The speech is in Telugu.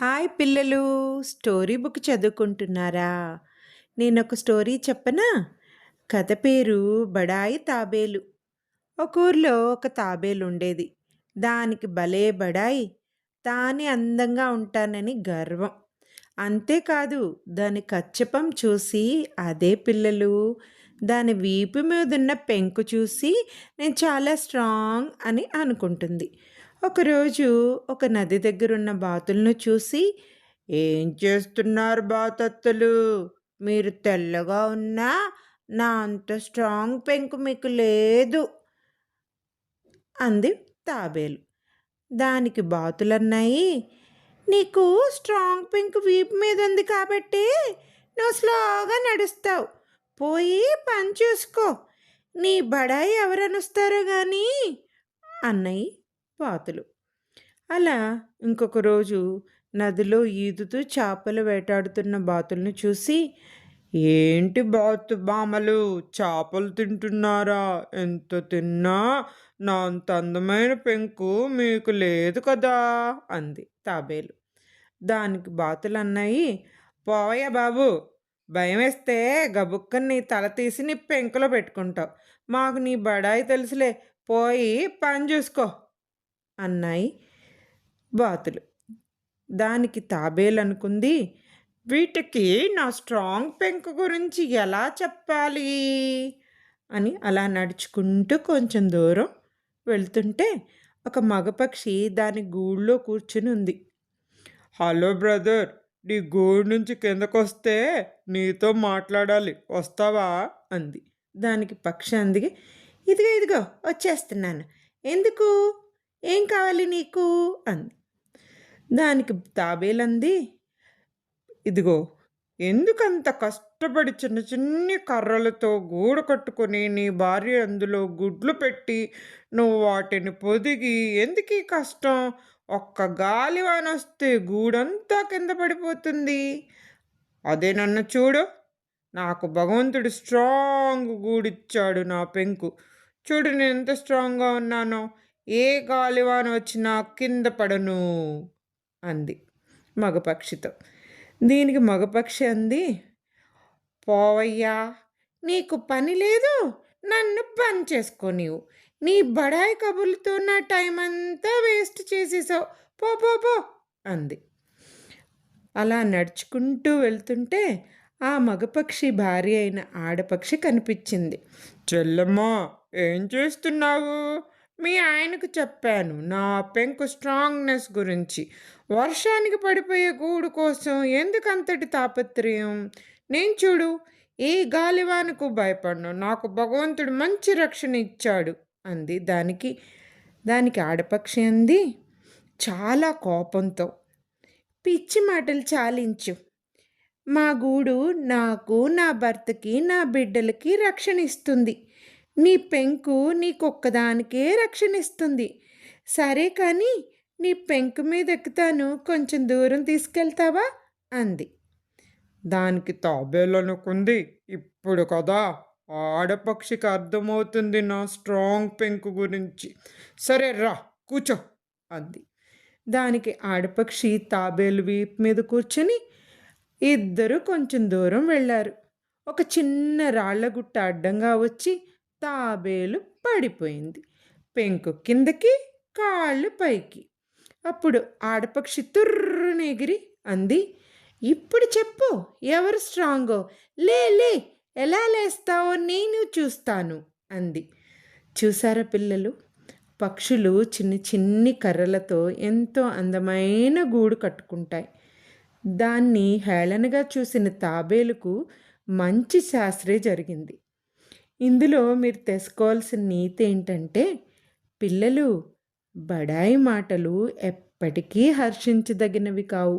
హాయ్ పిల్లలు స్టోరీ బుక్ చదువుకుంటున్నారా? నేను ఒక స్టోరీ చెప్పనా? కథ పేరు బడాయి తాబేలు. ఒక ఊర్లో ఒక తాబేలు ఉండేది. దానికి భలే బడాయి తానే అందంగా ఉంటానని గర్వం. అంతేకాదు దాని కచ్చపం చూసి అదే పిల్లలు దాని వీపు మీద ఉన్న పెంకు చూసి నేను చాలా స్ట్రాంగ్ అని అనుకుంటుంది. ఒకరోజు ఒక నది దగ్గరున్న బాతులను చూసి ఏం చేస్తున్నారు బాతత్తులు? మీరు తెల్లగా ఉన్నా నా అంత స్ట్రాంగ్ పెంకు మీకు లేదు అంది తాబేలు. దానికి బాతులన్నాయి నీకు స్ట్రాంగ్ పెంకు వీపు మీద ఉంది కాబట్టి నువ్వు స్లోగా నడుస్తావు. పోయి పని చూసుకో. నీ బడాయి ఎవరనుస్తారో కానీ అన్నయ్య బాతులు అలా ఇంకొక రోజు నదిలో ఈదుతూ చేపలు వేటాడుతున్న బాతులను చూసి ఏంటి బాతు బామలు చేపలు తింటున్నారా? ఎంత తిన్నా? నా అంత అందమైన పెంకు మీకు లేదు కదా అంది తాబేలు. దానికి బాతులు అన్నాయి పోయా బాబు భయం వేస్తే గబుక్కని నీ తల తీసి నీ పెంకులో పెట్టుకుంటావు. మాకు నీ బడాయి తెలుసులే పోయి పని చూసుకో. అన్నాయి బాతులు. దానికి తాబేలనుకుంది వీటికి నా స్ట్రాంగ్ పెంకు గురించి ఎలా చెప్పాలి? అని అలా నడుచుకుంటూ కొంచెం దూరం వెళ్తుంటే ఒక మగపక్షి దాని గూళ్ళో కూర్చుని ఉంది. హలో బ్రదర్ నీ గూడు నుంచి కిందకొస్తే నీతో మాట్లాడాలి వస్తావా? అంది. దానికి పక్షి అందిగి ఇదిగో ఇదిగో వచ్చేస్తున్నాను. ఎందుకు? ఏం కావాలి నీకు? అంది. దానికి తాబేలంది ఇదిగో ఎందుకంత కష్టపడి చిన్న చిన్ని కర్రలతో గూడు కట్టుకొని నీ భార్య అందులో గుడ్లు పెట్టి నువ్వు వాటిని పొదిగి ఎందుకు ఈ కష్టం? ఒక్క గాలి వస్తే గూడంతా కింద పడిపోతుంది. అదే నన్ను చూడు నాకు భగవంతుడు స్ట్రాంగ్ గూడిచ్చాడు నా పెంకు. చూడు నేను ఎంత స్ట్రాంగ్గా ఉన్నానో. ఏ గాలివాన వచ్చినా కింద పడను అంది మగపక్షితో. దీనికి మగపక్షి అంది పోవయ్యా నీకు పని లేదు నన్ను పని చేసుకో నీవు. నీ బడాయి కబుర్లతో నా టైం అంతా వేస్ట్ చేసేసావు. పో పో పో అంది. అలా నడుచుకుంటూ వెళ్తుంటే ఆ మగపక్షి భార్య అయిన ఆడపక్షి కనిపించింది. చెల్లమ్మా ఏం చేస్తున్నావు? మీ ఆయనకు చెప్పాను నా పెంకు స్ట్రాంగ్నెస్ గురించి. వర్షానికి పడిపోయే గూడు కోసం ఎందుకంతటి తాపత్రయం? నేను చూడు ఏ గాలివానకు భయపడను? నాకు భగవంతుడు మంచి రక్షణ ఇచ్చాడు అంది. దానికి దానికి ఆడపక్షి అంది. చాలా కోపంతో పిచ్చి మాటలు చాలించు. మా గూడు నాకు నా భర్తకి నా బిడ్డలకి రక్షణ ఇస్తుంది. నీ పెంకు నీకొక్కదానికే రక్షణిస్తుంది. సరే కానీ నీ పెంకు మీద ఎక్కుతాను కొంచెం దూరం తీసుకెళ్తావా? అంది. దానికి తాబేలనుకుంది. ఇప్పుడు కదా ఆడపక్షికి అర్థమవుతుంది నా స్ట్రాంగ్ పెంకు గురించి. సరే రా కూర్చో అంది. దానికి ఆడపక్షి తాబేలు వీపు మీద కూర్చొని ఇద్దరు కొంచెం దూరం వెళ్ళారు. ఒక చిన్న రాళ్ళగుట్ట అడ్డంగా వచ్చి తాబేలు పడిపోయింది. పెంకు కిందకి కాళ్ళు పైకి. అప్పుడు ఆడపక్షి తుర్రుని ఎగిరి అంది ఇప్పుడు చెప్పు ఎవరు స్ట్రాంగో? లే లే ఎలా లేస్తావో నేను చూస్తాను అంది. చూసారా పిల్లలు? పక్షులు చిన్న చిన్ని కర్రలతో ఎంతో అందమైన గూడు కట్టుకుంటాయి. దాన్ని హేళనగా చూసిన తాబేలుకు మంచి శాస్త్రే జరిగింది. ఇందులో మీరు తెలుసుకోవాల్సిన నీతి ఏంటంటే పిల్లలు బడాయి మాటలు ఎప్పటికీ హర్షించదగినవి కావు.